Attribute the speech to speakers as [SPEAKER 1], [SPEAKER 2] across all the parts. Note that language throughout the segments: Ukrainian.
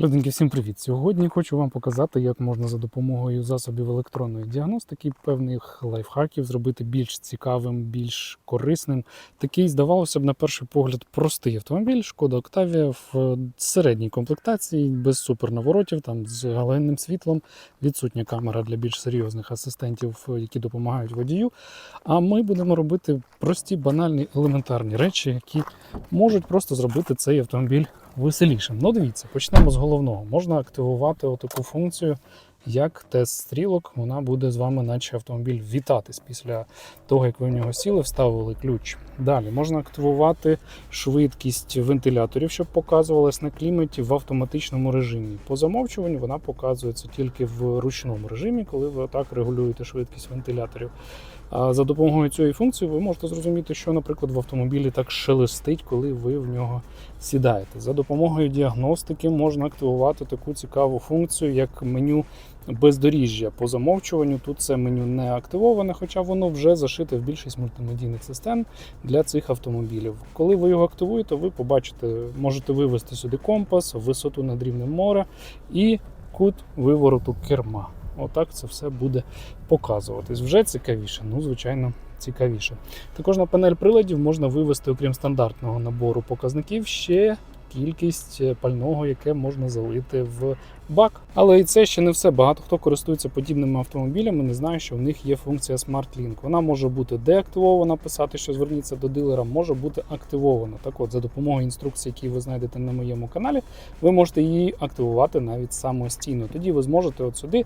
[SPEAKER 1] Людинки, всім привіт! Сьогодні хочу вам показати, як можна за допомогою засобів електронної діагностики певних лайфхаків зробити більш цікавим, більш корисним. Такий, здавалося б, на перший погляд, простий автомобіль. Шкода Октавія в середній комплектації, без супернаворотів, там з галогенним світлом, відсутня камера для більш серйозних асистентів, які допомагають водію. А ми будемо робити прості, банальні, елементарні речі, які можуть просто зробити цей автомобіль веселішим. Ну, дивіться, почнемо з головного. Можна активувати отаку функцію, як тест стрілок. Вона буде з вами, наче автомобіль, вітатись після того, як ви в нього сіли, вставили ключ. Далі можна активувати швидкість вентиляторів, щоб показувалась на кліматі в автоматичному режимі. По замовчуванню вона показується тільки в ручному режимі, коли ви так регулюєте швидкість вентиляторів. За допомогою цієї функції ви можете зрозуміти, що, наприклад, в автомобілі так шелестить, коли ви в нього сідаєте. За допомогою діагностики можна активувати таку цікаву функцію, як меню бездоріжжя. По замовчуванню тут це меню не активоване, хоча воно вже зашите в більшість мультимедійних систем для цих автомобілів. Коли ви його активуєте, ви побачите, можете вивести сюди компас, висоту над рівнем моря і кут вивороту керма. Отак це все буде показуватись. Вже цікавіше, ну, звичайно, цікавіше. Також на панель приладів можна вивести, окрім стандартного набору показників, ще кількість е, пального, яке можна залити в бак. Але і це ще не все. Багато хто користується подібними автомобілями, не знає, що в них є функція Smart Link. Вона може бути деактивована, писати, що зверніться до дилера, може бути активована. Так от, за допомогою інструкції, які ви знайдете на моєму каналі, ви можете її активувати навіть самостійно. Тоді ви зможете от сюди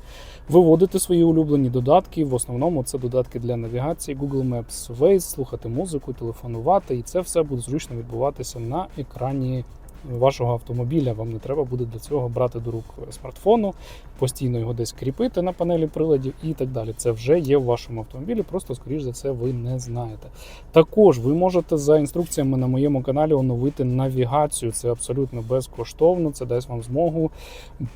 [SPEAKER 1] виводити свої улюблені додатки. В основному це додатки для навігації, Google Maps, Waze, слухати музику, телефонувати, і це все буде зручно відбуватися на екрані вашого автомобіля. Вам не треба буде для цього брати до рук смартфону, постійно його десь кріпити на панелі приладів і так далі. Це вже є в вашому автомобілі, просто, скоріш за це, ви не знаєте. Також ви можете за інструкціями на моєму каналі оновити навігацію. Це абсолютно безкоштовно. Це дасть вам змогу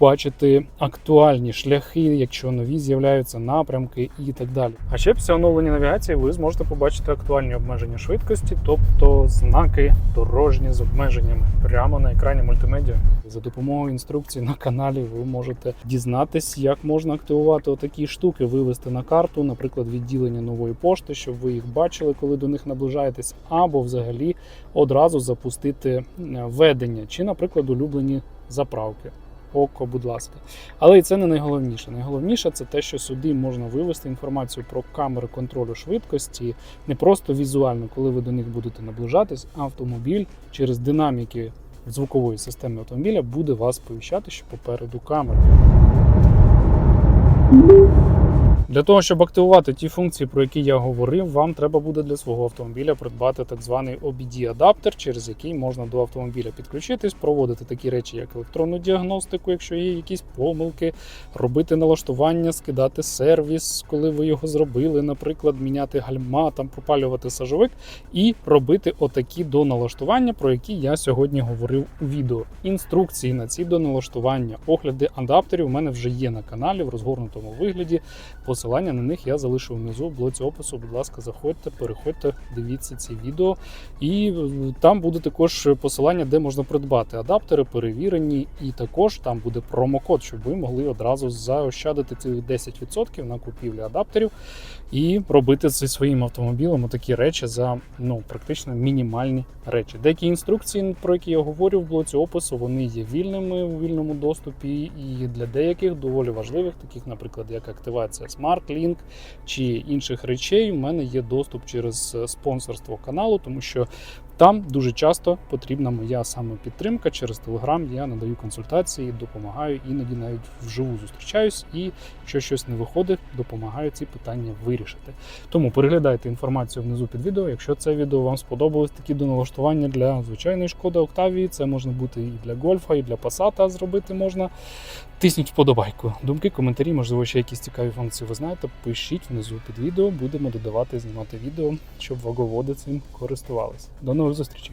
[SPEAKER 1] бачити актуальні шляхи, якщо нові з'являються напрямки і так далі. А ще після оновлення навігації ви зможете побачити актуальні обмеження швидкості, тобто знаки дорожні з обмеженнями прямо на екрані мультимедіа. За допомогою інструкцій на каналі ви можете дізнатись, як можна активувати отакі штуки, вивести на карту, наприклад, відділення нової пошти, щоб ви їх бачили, коли до них наближаєтесь, або взагалі одразу запустити е, ведення, чи, наприклад, улюблені заправки. Око, будь ласка. Але і це не найголовніше. Найголовніше це те, що сюди можна вивести інформацію про камери контролю швидкості, не просто візуально, коли ви до них будете наближатись, автомобіль через динаміки звукової системи автомобіля буде вас повіщати, що попереду камера. Для того, щоб активувати ті функції, про які я говорив, вам треба буде для свого автомобіля придбати так званий OBD-адаптер, через який можна до автомобіля підключитись, проводити такі речі, як електронну діагностику, якщо є якісь помилки, робити налаштування, скидати сервіс, коли ви його зробили, наприклад, міняти гальма, там пропалювати сажовик, і робити отакі доналаштування, про які я сьогодні говорив у відео. Інструкції на ці доналаштування, огляди адаптерів у мене вже є на каналі в розгорнутому вигляді. Посилання на них я залишу внизу в блоці опису. Будь ласка, заходьте, переходьте, дивіться ці відео. І е, там буде також посилання, де можна придбати адаптери, перевірені, і також там буде промокод, щоб ви могли одразу заощадити цих 10% на купівлі адаптерів і робити зі своїм автомобілем такі речі за ну практично мінімальні речі. Деякі інструкції, про які я говорю в блоці опису, вони є вільними у вільному доступі, і для деяких доволі важливих, таких, наприклад, як активація SmartLink чи інших речей, в мене є доступ через спонсорство каналу, тому що там дуже часто потрібна моя саме підтримка через Telegram. Я надаю консультації, допомагаю, іноді навіть вживу зустрічаюсь, і якщо щось не виходить, допомагаю ці питання вирішити. Тому переглядайте інформацію внизу під відео. Якщо це відео вам сподобалось, такі до налаштування для звичайної шкоди Октавії, це можна бути і для гольфа, і для пасата зробити можна. Тисніть вподобайку. Думки, коментарі, можливо, ще якісь цікаві функції ви знаєте. Пишіть внизу під відео, будемо додавати, знімати відео, щоб ваговоди цим користувалися. До нових зустрічей!